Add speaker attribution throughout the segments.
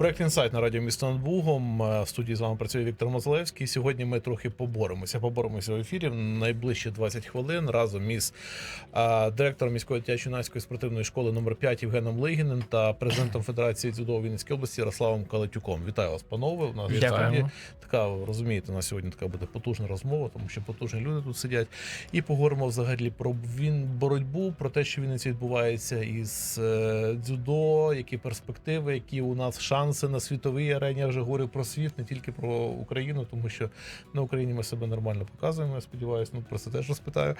Speaker 1: Проект інсайт на радіо місто над Бугом. Е, В студії з вами працює Віктор Мозлевський. Сьогодні ми трохи поборемося. Поборемося в ефірі найближчі 20 хвилин разом із а, директором міської дитячо-юнацької спортивної школи номер 5 Євгеном Лигіним та президентом Федерації дзюдо у Вінницькій області Ярославом Калатюком. Вітаю вас, панове. У нас сьогодні така розумієте, на сьогодні така буде потужна розмова, тому що потужні люди тут сидять. І поговоримо взагалі про він боротьбу, про те, що в Вінниці відбувається із е, дзюдо, які перспективи, які у нас шанси на світовій арені. Я вже говорю про світ, не тільки про Україну, тому що на Україні ми себе нормально показуємо. Я сподіваюся, ну про це теж розпитаю.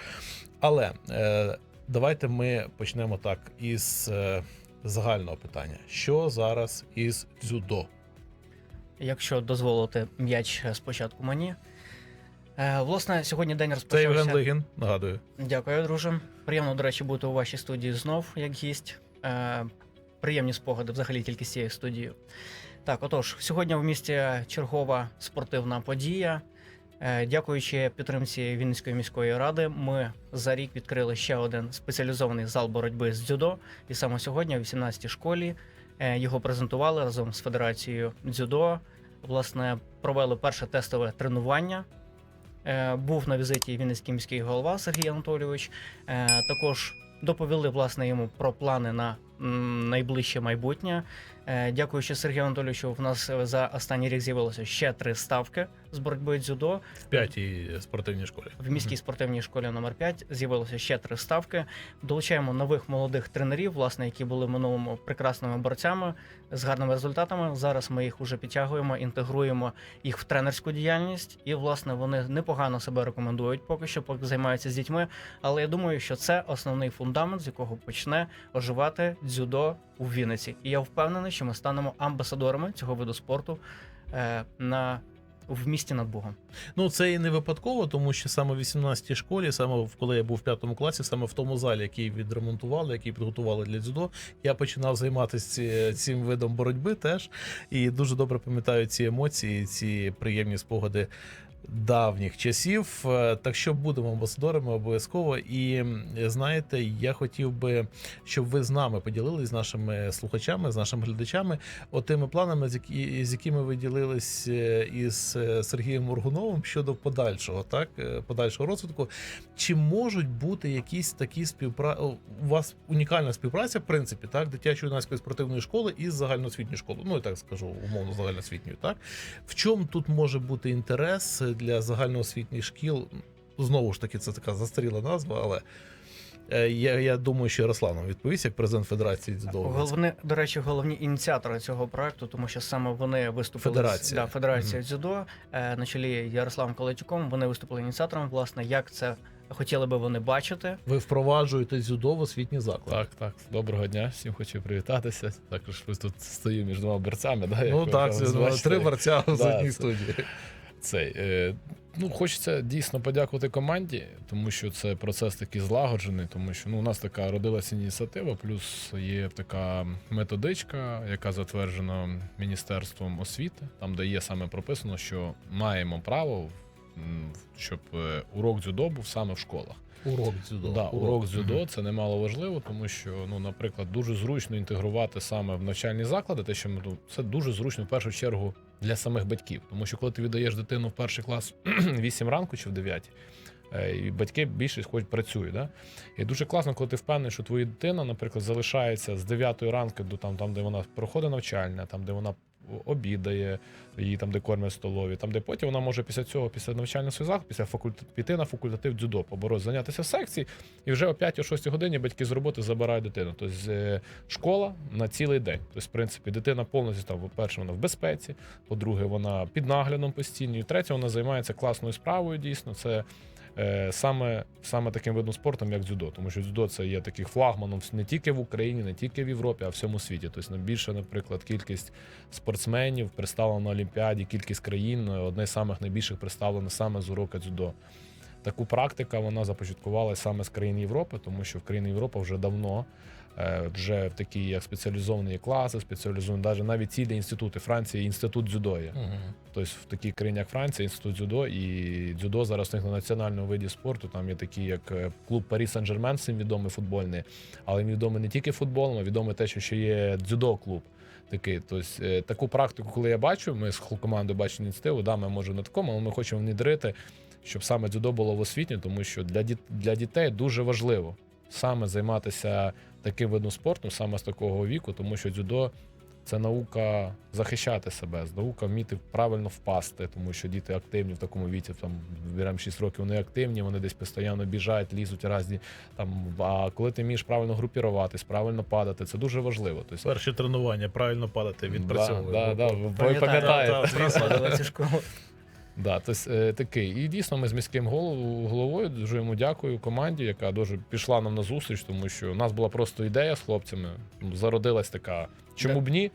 Speaker 1: Але е, давайте ми почнемо так із е, загального питання: що зараз із дзюдо?
Speaker 2: Якщо дозволите м'яч спочатку мені. Е, власне, сьогодні день
Speaker 1: Це
Speaker 2: розпочався.
Speaker 1: Євген Лигін, нагадую.
Speaker 2: Дякую, друже. Приємно, до речі, бути у вашій студії знов, як гість. Приємні спогади взагалі тільки з цією студією. Так, отож, сьогодні в місті чергова спортивна подія. Е, Дякуючи підтримці Вінницької міської ради, ми за рік відкрили ще один спеціалізований зал боротьби з дзюдо. І саме сьогодні, в 18-й школі, е, його презентували разом з Федерацією дзюдо. Власне, провели перше тестове тренування. Е, Був на візиті Вінницький міський голова Сергій Анатолійович. Також доповіли власне йому про плани на найближче майбутнє. Е, Дякуючи Сергію Анатолійовичу, в нас е, за останній рік з'явилося ще три ставки з боротьби дзюдо.
Speaker 1: В п'ятій спортивній школі.
Speaker 2: В міській спортивній школі номер 5 з'явилося ще три ставки. Долучаємо нових молодих тренерів, власне, які були в минулому прекрасними борцями з гарними результатами. Зараз ми їх уже підтягуємо, інтегруємо їх в тренерську діяльність, і власне вони непогано себе рекомендують поки що, поки займаються з дітьми. Але я думаю, що це основний фундамент, з якого почне оживати дзюдо у Вінниці. І я впевнений, що ми станемо амбасадорами цього виду спорту е, на в місті над Богом.
Speaker 1: Ну це і не випадково, тому що саме в 18-й школі, саме коли я був в п'ятому класі, саме в тому залі, який відремонтували, який підготували для дзюдо, я починав займатися цим видом боротьби теж. І дуже добре пам'ятаю ці емоції, ці приємні спогади. Давніх часів, Е, так що будемо амбасадорами обов'язково. І знаєте, я хотів би, щоб ви з нами поділились з нашими слухачами, з нашими глядачами, отими планами, з, якими ви ділились е, із е, Сергієм Моргуновим щодо подальшого, так е, подальшого розвитку. Чи можуть бути якісь такі співпраці? У вас унікальна співпраця, в принципі, так, дитячо-юнацької спортивної школи із загальноосвітньою школою. Ну я так скажу, умовно загальноосвітньою. Так в чому тут може бути інтерес для загальноосвітніх шкіл? Знову ж таки, це така застаріла назва, але. е, Я, я думаю, що Ярослав нам відповість як президент Федерації дзюдо.
Speaker 2: Головне, до речі, головні ініціатори цього проекту, тому що саме вони виступили
Speaker 1: Федерація.
Speaker 2: Да, Федерація дзюдо е, на чолі Ярославом Колетюком. Вони виступили ініціатором. Власне, як це хотіли би вони бачити.
Speaker 1: Ви впроваджуєте дзюдо в освітній заклад.
Speaker 3: Так, так. Доброго дня. Всім хочу привітатися. Також ось тут стою між двома борцями. Да,
Speaker 1: Ну
Speaker 3: ви
Speaker 1: так, це три борця в
Speaker 3: Да,
Speaker 1: одній
Speaker 3: це-
Speaker 1: студії.
Speaker 3: Цей, е, ну, хочеться дійсно подякувати команді, тому що це процес такий злагоджений, тому що ну, у нас така родилася ініціатива, плюс є така методичка, яка затверджена Міністерством освіти, там де є саме прописано, що маємо право, щоб е, урок дзюдо був саме в школах.
Speaker 1: Урок дзюдо.
Speaker 3: Да, урок дзюдо це немало важливо, тому що, ну, наприклад, дуже зручно інтегрувати саме в навчальні заклади, те, що ми тут це дуже зручно в першу чергу для самих батьків. Тому що коли ти віддаєш дитину в перший клас 8 ранку чи в 9, е, і батьки більшість хоч працюють. Да? І дуже класно, коли ти впевнений, що твоя дитина, наприклад, залишається з 9 ранку до там, там, де вона проходить навчання, там, де вона обідає, її там, де кормять столові, там, де потім вона може після цього, після свого закладу, після факульт... піти на факультатив дзюдо, побороть, зайнятися в секції, і вже о 5-6 годині батьки з роботи забирають дитину. Тобто е, школа на цілий день. Тобто, в принципі, дитина повністю там, по-перше, вона в безпеці, по-друге, вона під наглядом постійно, і третє, вона займається класною справою. Дійсно, це. Е, Саме, саме таким видом спорту, як дзюдо, тому що дзюдо це є таких флагманом не тільки в Україні, не тільки в Європі, а в всьому світі. Тобто найбільша, наприклад, кількість спортсменів представлена на Олімпіаді, кількість країн е, одне з самих найбільших представлено саме з урока дзюдо. Таку практика вона започаткувалася саме з країн Європи, тому що в країни Європи вже давно вже в такі як спеціалізовані класи, спеціалізовані навіть навіть цілі інститути. Франції інститут дзюдо є.
Speaker 1: Мгм.
Speaker 3: Тобто в такій країні, як Франція, інститут дзюдо, і дзюдо зараз у них на національному виді спорту. Там є такі, як е, клуб Парі Сен-Жермен, всім відомий футбольний, але він відомий не тільки футболом, а відомий те, що ще є дзюдо-клуб. Такий, тобто, е, таку практику, коли я бачу, ми з командою бачимо ініціативу, да, ми можемо на такому, але ми хочемо внедрити, щоб саме дзюдо було в освіті, тому що для, діт- для дітей дуже важливо саме займатися таким видом спорту, саме з такого віку, тому що дзюдо це наука захищати себе, наука вміти правильно впасти, тому що діти активні в такому віці, там беремо 6 років, вони активні, вони десь постійно біжать, лізуть різні. Там, а коли ти вмієш правильно групіруватись, правильно падати, це дуже важливо. Тобто,
Speaker 1: Перші тренування, правильно падати, відпрацьовуємо.
Speaker 3: Да, да, да, пам'ятаєте.
Speaker 1: так.
Speaker 3: Да, тобто, е, такий. І дійсно ми з міським голов- головою дуже йому дякую команді, яка дуже пішла нам на зустріч, тому що у нас була просто ідея з хлопцями. Зародилась така. Чому б ні?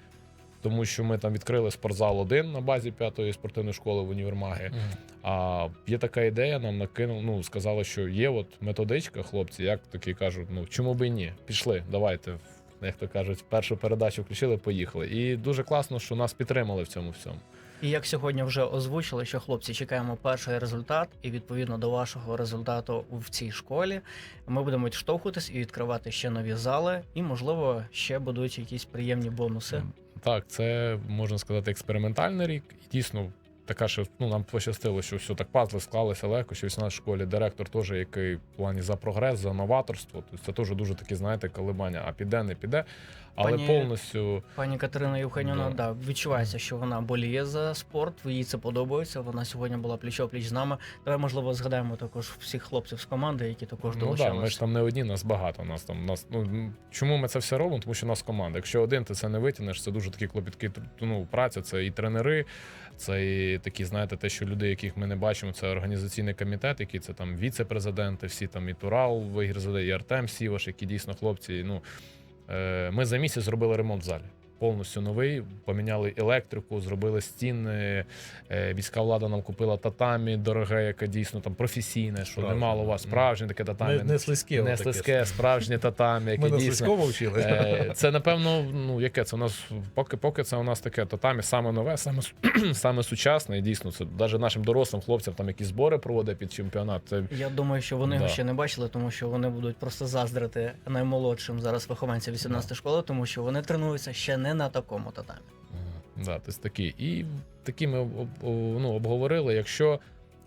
Speaker 3: Тому що ми там відкрили спортзал один на базі п'ятої спортивної школи в універмагі.
Speaker 1: Мгм.
Speaker 3: А є така ідея, нам накинув, ну сказали, що є от методичка, хлопці, як такі кажуть, ну чому би і ні? Пішли, давайте. Як то кажуть, першу передачу включили, поїхали. І дуже класно, що нас підтримали в цьому всьому.
Speaker 2: І як сьогодні вже озвучили, що хлопці чекаємо перший результат, і відповідно до вашого результату в цій школі ми будемо відштовхуватись і відкривати ще нові зали, і можливо ще будуть якісь приємні бонуси.
Speaker 3: Так, це можна сказати експериментальний рік. І дійсно, така що ну нам пощастило, що все так пазли склалися легко. Що в 18 школі директор теж, який в плані за прогрес, за новаторство. Тобто це теж дуже такі, знаєте, колебання. А піде, не піде. Але
Speaker 2: Пані-
Speaker 3: повністю
Speaker 2: Пані Катерина Євгенівна,
Speaker 3: Да.
Speaker 2: да. відчувається, що вона боліє за спорт, їй це подобається. Вона сьогодні була пліч-опліч з нами. Давай, можливо, згадаємо також всіх хлопців з команди, які також
Speaker 3: ну, да, ми ж там не одні, нас багато. Нас там нас ну чому ми це все робимо? Тому що у нас команда. Якщо один ти це не витягнеш, це дуже такі клопітки. Ну, праця, це і тренери, це і такі, знаєте, те, що люди, яких ми не бачимо, це організаційний комітет, які це там віце-президенти, всі там і Турал Вигірзаде, і Артем Сіваш, які дійсно хлопці. Ну е, ми за місяць зробили ремонт в залі. Повністю новий, поміняли електрику, зробили стіни. Е, Війська влада нам купила татамі дороге, яке дійсно там професійне, що
Speaker 1: Справжнє,
Speaker 3: немало у вас справжнє таке татамі.
Speaker 1: Не, не слизьке.
Speaker 3: Не слизьке, справжнє татамі, яке
Speaker 1: Ми на слизькому вчили.
Speaker 3: Е, Це напевно, ну яке це у нас поки, поки це у нас таке татамі саме нове, саме саме сучасне. І дійсно, це навіть нашим дорослим хлопцям там якісь збори проводять під чемпіонат. Це
Speaker 2: Я думаю, що вони його
Speaker 3: Да.
Speaker 2: ще не бачили, тому що вони будуть просто заздрити наймолодшим зараз вихованцям 18 школи, тому що вони тренуються ще не на такому татамі.
Speaker 3: Да, тобто такі. І такі ми ну, обговорили. Якщо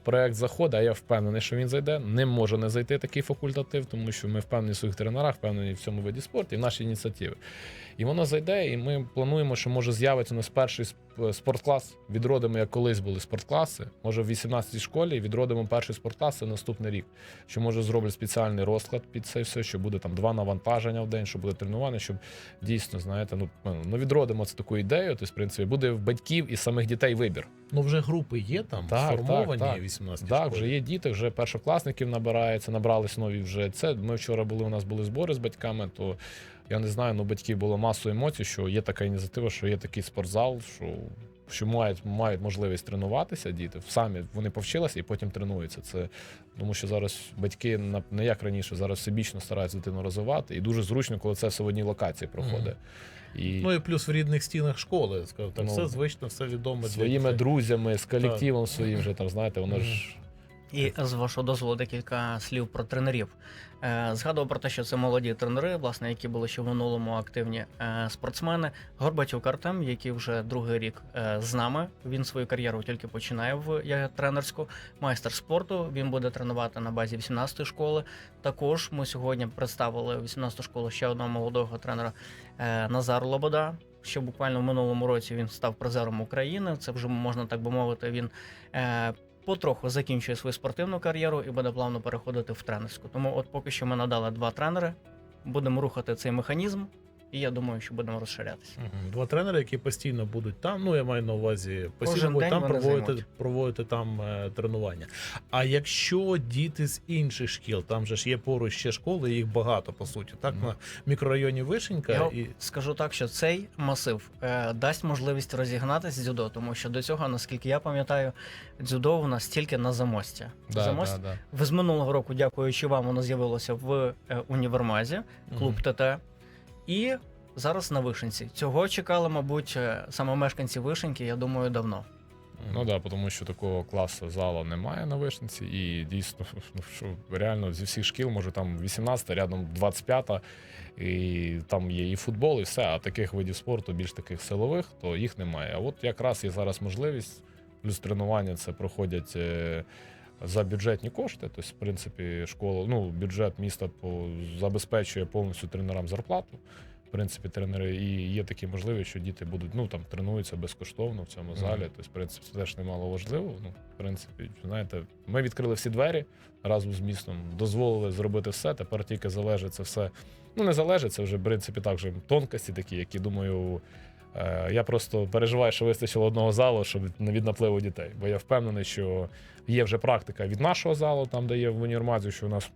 Speaker 3: проект заходить, а я впевнений, що він зайде, не може не зайти такий факультатив, тому що ми впевнені в своїх тренерах, впевнені в цьому виді спорту і в нашій ініціативі. І воно зайде, і ми плануємо, що може з'явиться у нас перший сп- спортклас. Відродимо, як колись були спорткласи. Може, в 18-й школі відродимо перший спортклас це наступний рік. Що може зроблять спеціальний розклад під це все, що буде там два навантаження в день, що буде тренування, щоб дійсно, знаєте, ну, ну відродимо це таку ідею. Тобто, в принципі, буде в батьків і самих дітей вибір.
Speaker 1: Ну вже групи є там,
Speaker 3: Так,
Speaker 1: сформовані
Speaker 3: так, так.
Speaker 1: 18
Speaker 3: Так, вже є діти, вже першокласників набирається, набрались нові вже. Це ми вчора були. У нас були збори з батьками. То я не знаю, ну батьків було масу емоцій, що є така ініціатива, що є такий спортзал, що. Що мають, мають можливість тренуватися діти, самі вони повчилися і потім тренуються. Це тому, що зараз батьки не як раніше, зараз всебічно стараються дитину розвивати, і дуже зручно, коли це все в одній локації проходить. І
Speaker 1: Ну і плюс в рідних стінах школи, скажу так,
Speaker 3: Ну,
Speaker 1: все звично, все відомо.
Speaker 3: своїми
Speaker 1: дітей.
Speaker 3: друзями, з колективом своїм вже там, знаєте, воно ж
Speaker 2: І з вашого дозволу декілька слів про тренерів. Е, Згадував про те, що це молоді тренери, власне, які були ще в минулому активні е, спортсмени. Горбатюк Артем, який вже другий рік е, з нами. Він свою кар'єру тільки починає в тренерську. Майстер спорту. Він буде тренувати на базі 18-ї школи. Також ми сьогодні представили 18-ту школу ще одного молодого тренера Назар Лобода. Що буквально в минулому році він став призером України. Це вже можна так би мовити. Він потроху закінчує свою спортивну кар'єру і буде плавно переходити в тренерську. Тому, от поки що ми надали два тренери, будемо рухати цей механізм, і я думаю, що будемо розширятися.
Speaker 1: Мгм. Два тренери, які постійно будуть там. Ну я маю на увазі, постійно
Speaker 2: Кожен
Speaker 1: будуть там проводити, проводити там е, тренування. А якщо діти з інших шкіл, там же ж є поруч ще школи, їх багато по суті. Так
Speaker 3: Мгм.
Speaker 1: на мікрорайоні Вишенька
Speaker 2: Я
Speaker 1: і
Speaker 2: скажу так, що цей масив е, дасть можливість розігнатися з дзюдо, тому що до цього, наскільки я пам'ятаю, дзюдо у нас тільки на замості.
Speaker 3: да,
Speaker 2: Замост
Speaker 3: да, да.
Speaker 2: З минулого року, дякуючи вам, воно з'явилося в е, універмазі, клуб
Speaker 1: Мгм.
Speaker 2: ТТ. І зараз на Вишенці. Цього чекали, мабуть, е, саме мешканці Вишеньки, я думаю, давно.
Speaker 3: Ну да, тому що такого класу зала немає на вишниці, і дійсно, ну що реально зі всіх шкіл, може там 18, рядом 25, і там є і футбол, і все. А таких видів спорту, більш таких силових, то їх немає. А от якраз є зараз можливість, плюс тренування це проходять. За бюджетні кошти, тобто, в принципі, школа, ну, бюджет міста по, забезпечує повністю тренерам зарплату. В принципі, тренери і є такі можливості, що діти будуть ну там тренуються безкоштовно в цьому залі. Тобто, в принципі, це теж немало важливо. Ну, в принципі, знаєте, ми відкрили всі двері разом з містом, дозволили зробити все. Тепер тільки залежить це все. Ну не залежить, це вже в принципі так же тонкості такі, які думаю. Е, Я просто переживаю, що вистачило одного залу, щоб від напливу дітей. Бо я впевнений, що є вже практика від нашого залу, там де є в Універмазі, що у нас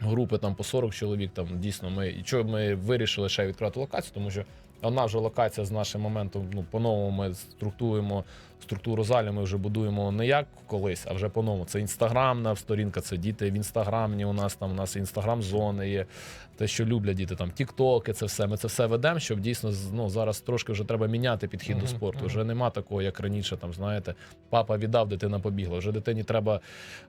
Speaker 3: групи там по 40 чоловік. Там дійсно ми і чого ми вирішили ще відкрити локацію, тому що одна вже локація з нашим моментом. Ну по-новому ми структуємо структуру залі. Ми вже будуємо не як колись, а вже по-новому. Це інстаграмна сторінка, це діти в інстаграмні. У нас там у нас інстаграм зони є. Те, що люблять діти, там тіктоки, це все. Ми це все ведемо, щоб дійсно ну, зараз трошки вже треба міняти підхід до спорту. Вже нема такого, як раніше. Там знаєте, папа віддав, дитина побігла. Вже дитині треба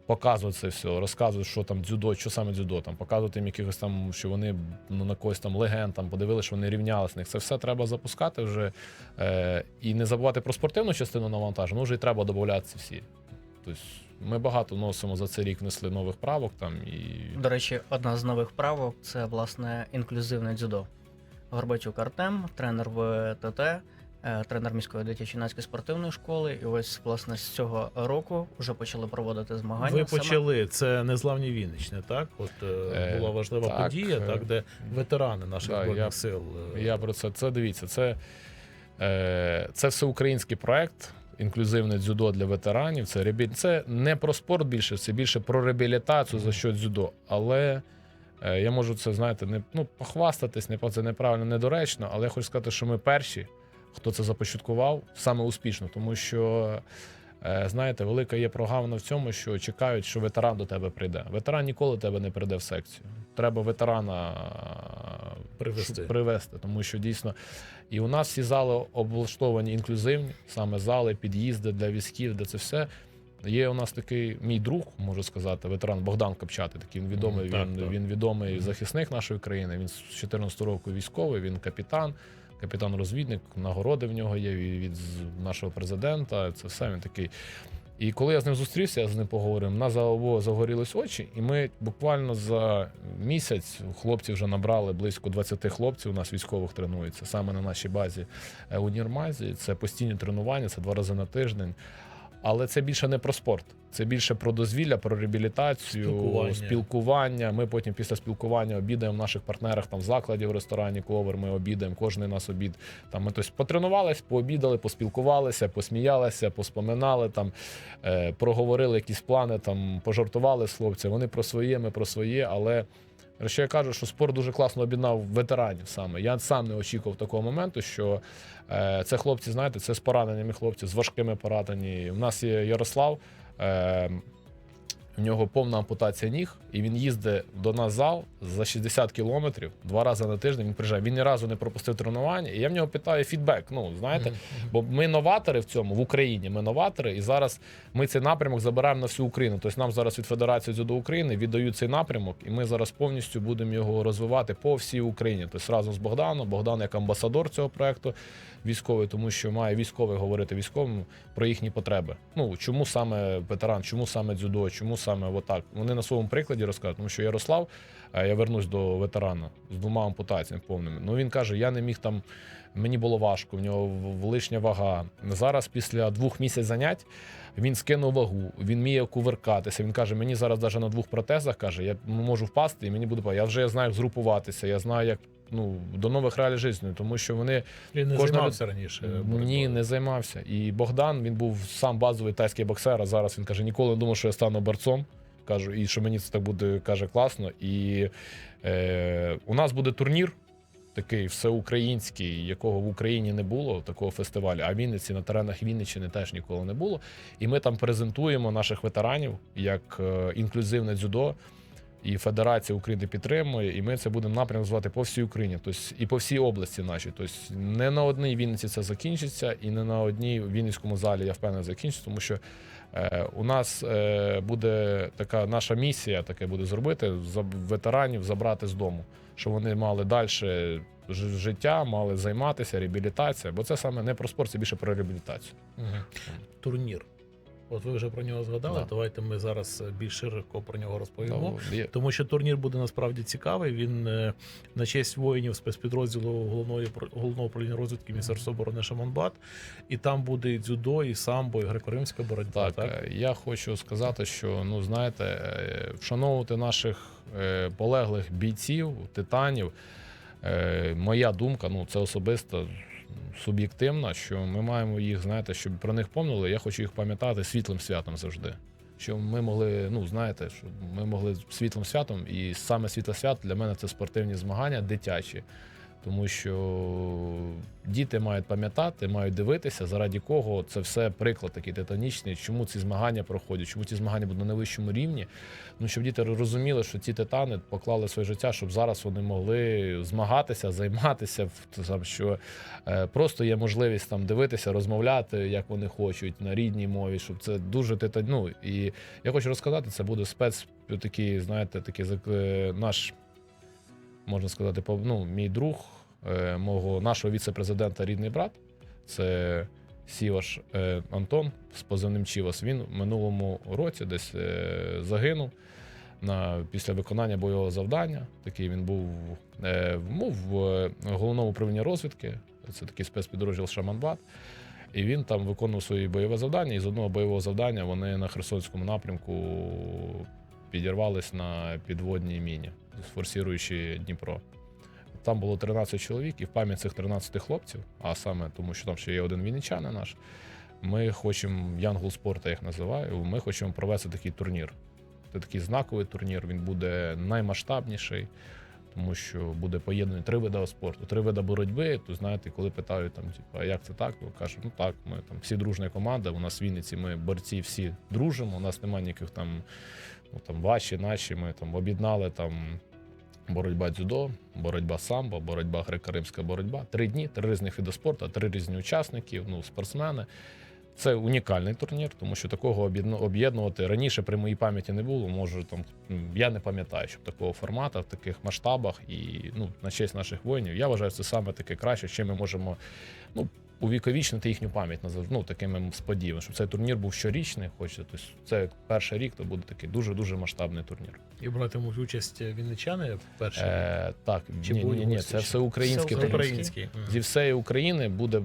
Speaker 3: показувати це все, розказувати, що там дзюдо, що саме дзюдо, там показувати їм якихось там, що вони ну, на когось там легенд, там подивилися, що вони рівнялись. них. Це все треба запускати вже е, і не забувати про спортивну частину навантаження. Ну вже й треба додатися всі. Тобто ми багато носимо за цей рік внесли нових правок там і
Speaker 2: До речі, одна з нових правок це власне інклюзивне дзюдо. Горбатюк Артем, тренер в ТТ, тренер міської дитячо-юнацької спортивної школи. І ось власне з цього року вже почали проводити змагання.
Speaker 1: Ви
Speaker 2: саме-
Speaker 1: почали це незламні Вінничне, так? От е,
Speaker 3: Е,
Speaker 1: була важлива
Speaker 3: так,
Speaker 1: подія,
Speaker 3: е,
Speaker 1: так, де ветерани наших
Speaker 3: да,
Speaker 1: збройних
Speaker 3: я-
Speaker 1: сил. е,
Speaker 3: Я про це. Це дивіться, це, е, це всеукраїнський проект. Інклюзивне дзюдо для ветеранів. Це ребі... це не про спорт більше, це більше про реабілітацію за що дзюдо. Але е, я можу це, знаєте, не ну, похвастатись, не це неправильно, недоречно, але я хочу сказати, що ми перші, хто це започаткував, саме успішно, тому що. е, Знаєте, велика є прогавна в цьому, що чекають, що ветеран до тебе прийде. Ветеран ніколи тебе не прийде в секцію. Треба ветерана
Speaker 1: Привести.
Speaker 3: привести, тому що дійсно і у нас всі зали облаштовані інклюзивні, саме зали, під'їзди для візків, де це все. Є у нас такий мій друг, можу сказати, ветеран Богдан Копчати. Такий він відомий.
Speaker 1: Мгм, так,
Speaker 3: він,
Speaker 1: так.
Speaker 3: він відомий
Speaker 1: Мгм.
Speaker 3: захисник нашої країни. Він з 14 року військовий, він капітан, капітан-розвідник. Нагороди в нього є від нашого президента. Це все він такий. І коли я з ним зустрівся, я з ним поговорив, на за обоє загорілись очі, і ми буквально за місяць хлопці вже набрали близько 20 хлопців. У нас військових тренується саме на нашій базі е, у Нірмазі. Це постійні тренування, це два рази на тиждень. Але це більше не про спорт, це більше про дозвілля, про реабілітацію,
Speaker 1: Спілкування.
Speaker 3: спілкування. Ми потім після спілкування обідаємо в наших партнерах там в закладі в ресторані Кловер. Ми обідаємо, кожен нас обід. Там ми тобто, потренувались, пообідали, поспілкувалися, посміялися, поспоминали там, е, проговорили якісь плани, там пожартували з хлопцями. Вони про своє, ми про своє, але. Що я кажу, що спорт дуже класно об'єднав ветеранів саме. Я сам не очікував такого моменту, що е, це хлопці, знаєте, це з пораненнями хлопці, з важкими поранені. У нас є Ярослав, е, в нього повна ампутація ніг, і він їздить до нас зал за 60 кілометрів два рази на тиждень. Він приїжджає. Він ні разу не пропустив тренування. І я в нього питаю фідбек. Ну, знаєте. Бо ми новатори в цьому в Україні. Ми новатори, і зараз ми цей напрямок забираємо на всю Україну. Тобто нам зараз від Федерації дзюдо України віддають цей напрямок, і ми зараз повністю будемо його розвивати по всій Україні. Тобто разом з Богданом. Богдан як амбасадор цього проекту військовий, тому що має військовий говорити військовим про їхні потреби. Ну чому саме ветеран, чому саме дзюдо, чому саме отак. Вони на своєму прикладі розказують, тому що Ярослав, е, я вернусь до ветерана з двома ампутаціями повними. Ну він каже: я не міг там. Мені було важко, в нього лишня вага. Зараз, після двох місяців занять, він скинув вагу, він вміє кувиркатися. Він каже: мені зараз навіть на двох протезах каже, я можу впасти, і мені буде Я вже знаю, як згрупуватися, я знаю, як ну до нових реалій життя, тому що вони
Speaker 1: Він не
Speaker 3: Кожна
Speaker 1: займався раніше.
Speaker 3: ні,
Speaker 1: боротьбою.
Speaker 3: не займався. І Богдан він був сам базовий тайський боксер. А зараз він каже: ніколи не думав, що я стану борцом. Кажу, і що мені це так буде каже класно. І е, у нас буде турнір. Такий всеукраїнський, якого в Україні не було, такого фестивалю, а в Вінниці на теренах Вінниччини теж ніколи не було. І ми там презентуємо наших ветеранів як е, інклюзивне дзюдо. І Федерація України підтримує, і ми це будемо напрямок звати по всій Україні, тобто і по всій області нашій. Тобто не на одній Вінниці це закінчиться, і не на одній Вінницькому залі, я впевнений, закінчиться, тому що е, у нас е, буде така наша місія, таке буде зробити за ветеранів забрати з дому, щоб вони мали далі життя, мали займатися, реабілітація, бо це саме не про спорт, це більше про реабілітацію.
Speaker 1: Турнір. От ви вже про нього згадали.
Speaker 3: Да.
Speaker 1: Давайте ми зараз е, більш широко про нього розповімо.
Speaker 3: Ну, є-
Speaker 1: Тому що турнір буде насправді цікавий. Він е, на честь воїнів спецпідрозділу головної головного управління розвідки Міністерства оборони Шаманбат. І там буде і дзюдо, і самбо, і греко-римська боротьба.
Speaker 3: Так,
Speaker 1: Так,
Speaker 3: е, я хочу сказати, що ну знаєте, вшановувати наших полеглих бійців, титанів. Моя думка, ну це особисто суб'єктивна, що ми маємо їх, знаєте, щоб про них помнили. Я хочу їх пам'ятати світлим святом завжди. Щоб ми могли, ну знаєте, щоб ми могли світлим святом, і саме світле свят для мене це спортивні змагання дитячі. Тому що діти мають пам'ятати, мають дивитися, заради кого це все приклад такий титанічний, чому ці змагання проходять, чому ці змагання будуть на найвищому рівні. Ну щоб діти розуміли, що ці титани поклали своє життя, щоб зараз вони могли змагатися, займатися там, що е, просто є можливість там дивитися, розмовляти, як вони хочуть на рідній мові, щоб це дуже титан. Ну і я хочу розказати, це буде спец такий, знаєте, такий е, наш можна сказати, ну, мій друг, е, мого нашого віце-президента, рідний брат. Це Сіваш е, Антон з позивним Чівас. Він в минулому році десь е, загинув на, після виконання бойового завдання. Такий він був, е, був в е, головному управлінні розвідки. Це такий спецпідрозділ Шаманбат. І він там виконував свої бойове завдання. І з одного бойового завдання вони на Херсонському напрямку підірвались на підводній міні, форсіруючи Дніпро. Там було 13 чоловік, і в пам'ять цих 13 хлопців, а саме тому, що там ще є один вінничанин наш. Ми хочемо, Янгол спорту, я їх називаю, ми хочемо провести такий турнір. Це такий знаковий турнір, він буде наймасштабніший, тому що буде поєднані три види спорту, три види боротьби. То знаєте, коли питають там, типу, як це так? То кажуть, ну так, ми там всі дружна команда. У нас в Вінниці ми борці всі дружимо. У нас немає ніяких там, там ваші, наші. Ми там об'єднали там. Боротьба дзюдо, боротьба самбо, боротьба греко-римська боротьба. Три дні, три різних види спорту, три різні учасників, ну, спортсмени. Це унікальний турнір, тому що такого об'єднувати раніше при моїй пам'яті не було. Може, там я не пам'ятаю, щоб такого формату в таких масштабах і ну, на честь наших воїнів. Я вважаю, це саме таке краще, чим ми можемо ну, увіковічнити їхню пам'ять назав- ну, такими сподівами, щоб цей турнір був щорічний. Хочеться, тобто це перший рік, то буде такий дуже дуже масштабний турнір.
Speaker 1: І братимуть участь вінничани перші.
Speaker 3: Е, так,
Speaker 1: Чи
Speaker 3: ні, ні, ні, це все український турнір.
Speaker 2: український.
Speaker 3: Зі всієї України буде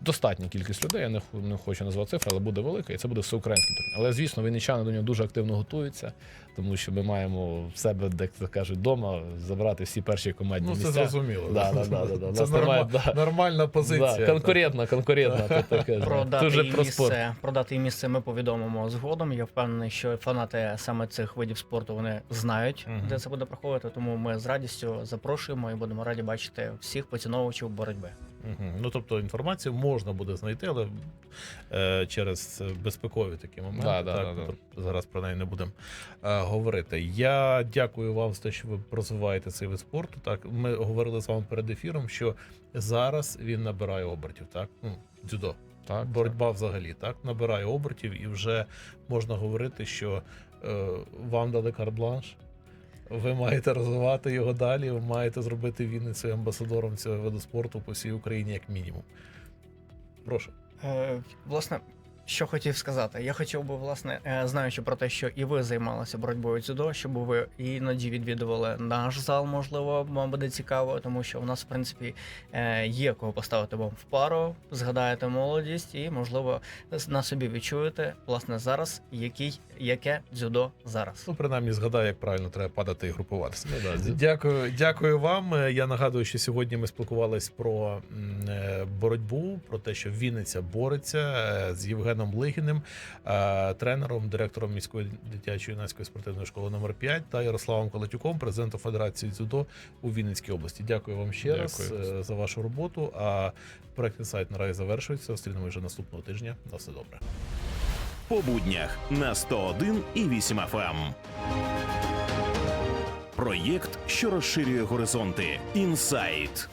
Speaker 3: достатня кількість людей. Я не, не хочу назвати цифри, але буде велика, і це буде всеукраїнський турнір. Але звісно, вінничани до нього дуже активно готуються, тому що ми маємо в себе, як то кажуть, вдома забрати всі перші командні
Speaker 1: Ну, це
Speaker 3: місця.
Speaker 1: зрозуміло.
Speaker 3: Да, да, да, да, да.
Speaker 1: Це норма-
Speaker 3: да.
Speaker 1: нормальна позиція.
Speaker 3: Да, конкурентна, конкурентна. Продати
Speaker 2: Про дати,
Speaker 3: Дуже
Speaker 2: і
Speaker 3: про
Speaker 2: місце, про дати і місце ми повідомимо згодом. Я впевнений, що фанати саме цих видів спорту вони знають, де це буде проходити. Тому ми з радістю запрошуємо і будемо раді бачити всіх поціновувачів боротьби.
Speaker 1: Ну тобто інформацію можна буде знайти, але е, через безпекові такі моменти.
Speaker 3: Да, да,
Speaker 1: так,
Speaker 3: да, да.
Speaker 1: тобто зараз про неї не будемо е, говорити. Я дякую вам за те, що ви розвиваєте цей вид спорту. Так, ми говорили з вами перед ефіром, що зараз він набирає обертів. Так, ну дзюдо.
Speaker 3: Так,
Speaker 1: боротьба взагалі так набирає обертів, і вже можна говорити, що е, вам дали карт-бланш. Ви маєте розвивати його далі. Ви маєте зробити Вінницю амбасадором цього виду спорту по всій Україні, як мінімум. Прошу.
Speaker 2: Е, власне, що хотів сказати, я хотів би, власне, е, знаючи про те, що і ви займалися боротьбою дзюдо, щоб ви іноді відвідували наш зал, можливо, вам буде цікаво, тому що у нас, в принципі, е, є кого поставити вам в пару, згадаєте молодість, і, можливо, на собі відчуєте, власне, зараз, який, яке дзюдо зараз.
Speaker 1: Ну, принаймні, згадаю, як правильно треба падати і групуватися.
Speaker 3: Ну,
Speaker 1: Дякую, дякую вам. Я нагадую, що сьогодні ми спілкувалися про е, боротьбу, про те, що Вінниця бореться з Євгеном Лигіним, е, тренером, директором міської дитячої юнацької спортивної школи номер 5 та Ярославом Колотюком, президентом Федерації дзюдо у Вінницькій області. Дякую вам ще
Speaker 3: Дякую.
Speaker 1: е, за вашу роботу. А проект інсайт наразі завершується. Зустрінемося вже наступного тижня. На все добре.
Speaker 4: по буднях на 101 і 8 FM.
Speaker 1: Проєкт, що розширює горизонти. Інсайт.